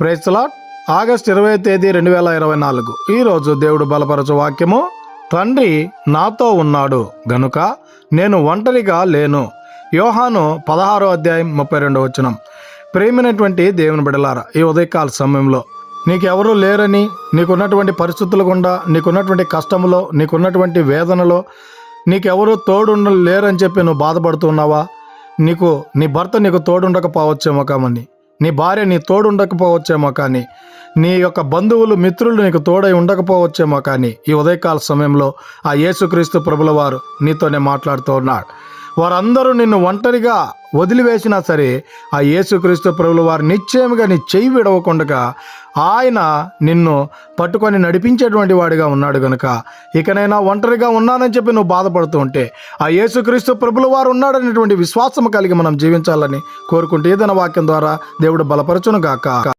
ప్రేస్తలాట్ August ఇరవై తేదీ రెండు వేల ఇరవై నాలుగు. ఈరోజు దేవుడు బలపరచు వాక్యము తండ్రి నాతో ఉన్నాడు గనుక నేను ఒంటరిగా లేను. యోహాను పదహారో అధ్యాయం ముప్పై రెండో వచనం. ప్రేమైనటువంటి దేవుని బిడలారా ఈ ఉదయకాల సమయంలో నీకెవరూ లేరని నీకున్నటువంటి పరిస్థితుల గుండా నీకున్నటువంటి కష్టములో నీకున్నటువంటి వేదనలో నీకెవరూ తోడుండ లేరని చెప్పి నువ్వు బాధపడుతున్నావా నీకు నీ భర్త నీకు తోడుండకపోవచ్చేమో కామని. నీ భార్య నీ తోడు ఉండకపోవచ్చేమో కానీ నీ యొక్క బంధువులు మిత్రులు నీకు తోడై ఉండకపోవచ్చేమో కానీ ఈ ఉదయకాల సమయంలో ఆ యేసుక్రీస్తు ప్రభుల వారు నీతోనే మాట్లాడుతూ ఉన్నాడు. వారందరూ నిన్ను ఒంటరిగా వదిలివేసినా సరే ఆ యేసుక్రీస్తు ప్రభులు వారు నిశ్చయముగా నీ చెయ్యి విడవకుండా ఆయన నిన్ను పట్టుకొని నడిపించేటువంటి వాడిగా ఉన్నాడు గనుక. ఇకనైనా ఒంటరిగా ఉన్నానని చెప్పి నువ్వు బాధపడుతూ ఉంటే ఆ యేసుక్రీస్తు ప్రభులు వారు ఉన్నాడనేటువంటి విశ్వాసం కలిగి మనం జీవించాలని కోరుకుంటే ఏదైనా వాక్యం ద్వారా దేవుడు బలపరచును గాక